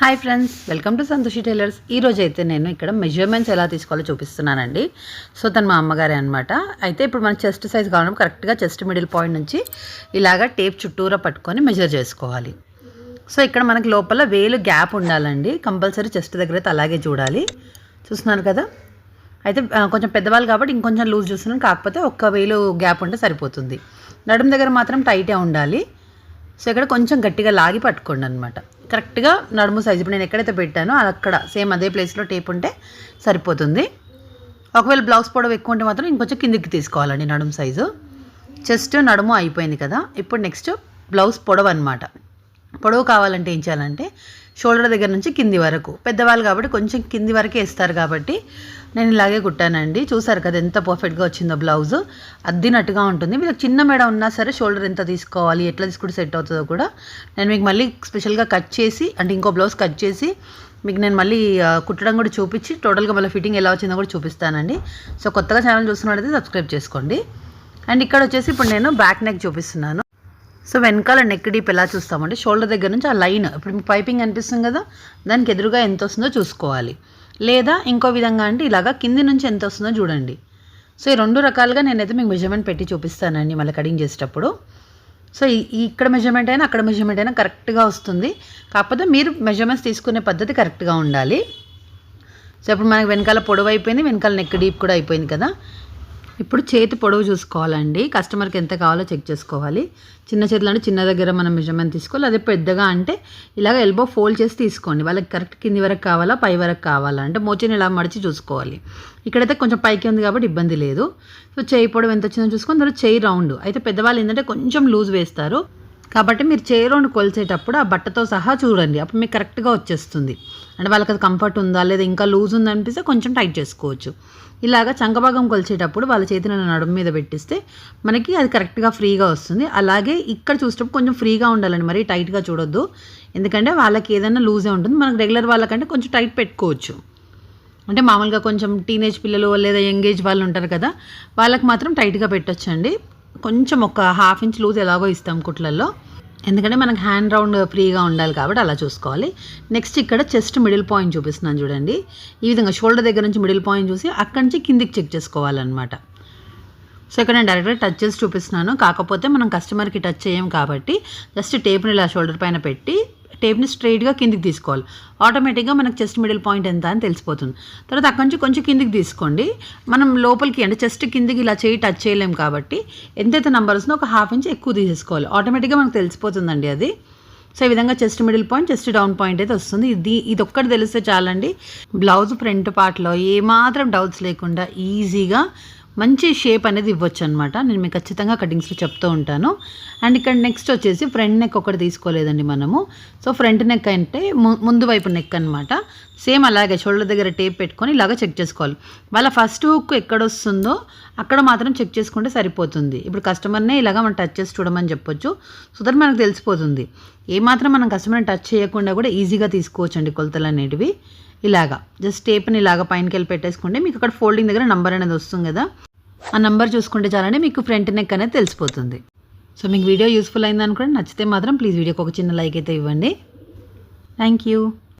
Hi friends welcome to Santoshi tailors ఈరోజు అయితే నేను ఇక్కడ మెజర్మెంట్స్ ఎలా తీసుకోవాలో చూపిస్తున్నానండి. సో తను మా అమ్మగారే అనమాట అయితే ఇప్పుడు మన చెస్ట్ సైజ్ కావడం కరెక్ట్గా చెస్ట్ మిడిల్ పాయింట్ నుంచి ఇలాగ టేప్ చుట్టూరా పట్టుకొని మెజర్ చేసుకోవాలి. సో ఇక్కడ మనకి లోపల వేలు గ్యాప్ ఉండాలండి. కంపల్సరీ చెస్ట్ దగ్గర అయితే అలాగే చూడాలి. చూస్తున్నారు కదా? అయితే కొంచెం పెద్దవాళ్ళు కాబట్టి ఇంకొంచెం లూజ్ చూస్తున్నాను. కాకపోతే ఒక్క వేలు గ్యాప్ ఉంటే సరిపోతుంది. నడుము దగ్గర మాత్రం టైటే ఉండాలి. సో ఇక్కడ కొంచెం గట్టిగా లాగి పట్టుకోండి అనమాట కరెక్ట్గా నడుము సైజు. ఇప్పుడు నేను ఎక్కడైతే పెట్టానో అది అక్కడ సేమ్ అదే ప్లేస్లో టేప్ ఉంటే సరిపోతుంది. ఒకవేళ బ్లౌజ్ పొడవు ఎక్కువ ఉంటే మాత్రం ఇంకొంచెం కిందికి తీసుకోవాలండి నడుము సైజు. చెస్ట్ నడుము అయిపోయింది కదా. ఇప్పుడు నెక్స్ట్ బ్లౌజ్ పొడవు అనమాట పొడవు కావాలంటే ఏం చేయాలంటే షోల్డర్ దగ్గర నుంచి కింది వరకు. పెద్దవాళ్ళు కాబట్టి కొంచెం కింది వరకే ఇస్తారు కాబట్టి నేను ఇలాగే కుట్టానండి. చూసారు కదా ఎంత పర్ఫెక్ట్గా వచ్చిందో బ్లౌజ్ అద్దినట్టుగా ఉంటుంది. మీకు చిన్న మేడ ఉన్నా సరే షోల్డర్ ఎంత తీసుకోవాలి ఎట్లా తీసుకుంటే సెట్ అవుతుందో కూడా నేను మీకు మళ్ళీ స్పెషల్గా కట్ చేసి అంటే ఇంకో బ్లౌజ్ కట్ చేసి మీకు నేను మళ్ళీ కుట్టడం కూడా చూపించి టోటల్గా మళ్ళీ ఫిట్టింగ్ ఎలా వచ్చిందో కూడా చూపిస్తానండి. సో కొత్తగా ఛానల్ చూస్తున్నట్టయితే సబ్స్క్రైబ్ చేసుకోండి. అండ్ ఇక్కడ వచ్చేసి ఇప్పుడు నేను బ్యాక్ నెక్ చూపిస్తున్నాను. సో వెనకాల నెక్ డీప్ ఎలా చూస్తామంటే షోల్డర్ దగ్గర నుంచి ఆ లైన్ ఇప్పుడు మీకు పైపింగ్ అనిపిస్తుంది కదా దానికి ఎదురుగా ఎంత వస్తుందో చూసుకోవాలి. లేదా ఇంకో విధంగా అంటే ఇలాగా కింది నుంచి ఎంత వస్తుందో చూడండి. సో ఈ రెండు రకాలుగా నేనైతే మీకు మెజర్మెంట్ పెట్టి చూపిస్తానండి మళ్ళీ కటింగ్ చేసేటప్పుడు. సో ఈ ఇక్కడ మెజర్మెంట్ అయినా అక్కడ మెజర్మెంట్ అయినా కరెక్ట్గా వస్తుంది. కాకపోతే మీరు మెజర్మెంట్స్ తీసుకునే పద్ధతి కరెక్ట్గా ఉండాలి. సో ఇప్పుడు మనకి వెనకాల పొడవు అయిపోయింది వెనకాల నెక్ డీప్ కూడా అయిపోయింది కదా. ఇప్పుడు చేతి పొడవు చూసుకోవాలండి. కస్టమర్కి ఎంత కావాలో చెక్ చేసుకోవాలి. చిన్న చేతులు అంటే చిన్న దగ్గర మనం మెజర్మెంట్ తీసుకోవాలి. అదే పెద్దగా అంటే ఇలాగ ఎల్బో ఫోల్డ్ చేసి తీసుకోండి. వాళ్ళకి కరెక్ట్ కింది వరకు కావాలా పై వరకు కావాలా అంటే మోచేని ఇలా మడిచి చూసుకోవాలి. ఇక్కడైతే కొంచెం పైకి ఉంది కాబట్టి ఇబ్బంది లేదు. సో చేయి పొడవు ఎంత వచ్చిందో చూసుకొని తర్వాత చేయి రౌండ్. అయితే పెద్దవాళ్ళు ఏంటంటే కొంచెం లూజ్ వేస్తారు. కాబట్టి మీరు చేయి కొలిచేటప్పుడు ఆ బట్టతో సహా చూడండి. అప్పుడు మీకు కరెక్ట్గా వచ్చేస్తుంది. అంటే వాళ్ళకి అది కంఫర్ట్ ఉందా? లేదా ఇంకా లూజ్ ఉందా అనిపిస్తే కొంచెం టైట్ చేసుకోవచ్చు. ఇలాగ చంకభాగం కొలిచేటప్పుడు వాళ్ళ చేతిని నడుము మీద పెట్టిస్తే మనకి అది కరెక్ట్గా ఫ్రీగా వస్తుంది. అలాగే ఇక్కడ చూసేటప్పుడు కొంచెం ఫ్రీగా ఉండాలండి. మరీ టైట్గా చూడొద్దు. ఎందుకంటే వాళ్ళకి ఏదైనా లూజే ఉంటుంది. మనకు రెగ్యులర్ వాళ్ళకంటే కొంచెం టైట్ పెట్టుకోవచ్చు. అంటే మామూలుగా కొంచెం టీనేజ్ పిల్లలు లేదా యంగ్ ఏజ్ వాళ్ళు ఉంటారు కదా వాళ్ళకి మాత్రం టైట్గా పెట్టొచ్చండి. కొంచెం ఒక హాఫ్ ఇంచ్ లూజ్ ఎలాగో ఇస్తాం కుట్లల్లో. ఎందుకంటే మనకు హ్యాండ్ రౌండ్ ఫ్రీగా ఉండాలి కాబట్టి అలా చూసుకోవాలి. నెక్స్ట్ ఇక్కడ చెస్ట్ మిడిల్ పాయింట్ చూపిస్తున్నాను చూడండి. ఈ విధంగా షోల్డర్ దగ్గర నుంచి మిడిల్ పాయింట్ చూసి అక్కడి నుంచి కిందికి చెక్ చేసుకోవాలన్నమాట. సో ఇక్కడ నేను డైరెక్ట్గా టచ్ చేసి చూపిస్తున్నాను. కాకపోతే మనం కస్టమర్కి టచ్ చేయం కాబట్టి జస్ట్ టేప్ని ఇలా షోల్డర్ పైన పెట్టి టేప్ని స్ట్రైట్గా కిందికి తీసుకోవాలి. ఆటోమేటిక్గా మనకు చెస్ట్ మిడిల్ పాయింట్ ఎంత అని తెలిసిపోతుంది. తర్వాత అక్కడి నుంచి కొంచెం కిందికి తీసుకోండి. మనం లోపలికి అంటే చెస్ట్ కిందికి ఇలా చేయి టచ్ చేయలేం కాబట్టి ఎంతైతే నెంబర్ వస్తుందో ఒక హాఫ్ ఇంచ్ ఎక్కువ తీసేసుకోవాలి. ఆటోమేటిక్గా మనకు తెలిసిపోతుందండి అది. సో ఈ విధంగా chest middle point chest down point అయితే వస్తుంది. ఇది ఇది ఒక్కటి తెలిస్తే చాలండి. బ్లౌజ్ ఫ్రంట్ పార్ట్లో ఏమాత్రం డౌట్స్ లేకుండా ఈజీగా మంచి షేప్ అనేది ఇవ్వచ్చు అనమాట నేను మీకు ఖచ్చితంగా కటింగ్స్లో చెప్తూ ఉంటాను. అండ్ ఇక్కడ నెక్స్ట్ వచ్చేసి ఫ్రంట్ నెక్ ఒకటి తీసుకోలేదండి మనము. సో ఫ్రంట్ నెక్ అంటే ము- ముందు వైపు నెక్ అనమాట సేమ్ అలాగే షోల్డర్ దగ్గర టేప్ పెట్టుకొని ఇలాగ చెక్ చేసుకోవాలి. వాళ్ళ ఫస్ట్ హుక్ ఎక్కడ వస్తుందో అక్కడ మాత్రం చెక్ చేసుకుంటే సరిపోతుంది. ఇప్పుడు కస్టమర్నే ఇలాగ మనం టచ్ చేసి చూడమని చెప్పొచ్చు. సో దట్ మనకు తెలిసిపోతుంది. ఏమాత్రం మనం కస్టమర్ని టచ్ చేయకుండా కూడా ఈజీగా తీసుకోవచ్చు అండి కొలతలు అనేటివి. ఇలాగా. జస్ట్ టేప్ని ఇలాగ పైనకి వెళ్ళి పెట్టేసుకుంటే మీకు అక్కడ ఫోల్డింగ్ దగ్గర నంబర్ అనేది వస్తుంది కదా. ఆ నంబర్ చూసుకుంటే చాలండి మీకు ఫ్రంట్ నెక్ అనేది తెలిసిపోతుంది. సో మీకు వీడియో యూస్ఫుల్ అయింది అనుకోండి నచ్చితే మాత్రం ప్లీజ్ వీడియోకి ఒక చిన్న లైక్ అయితే ఇవ్వండి. Thank you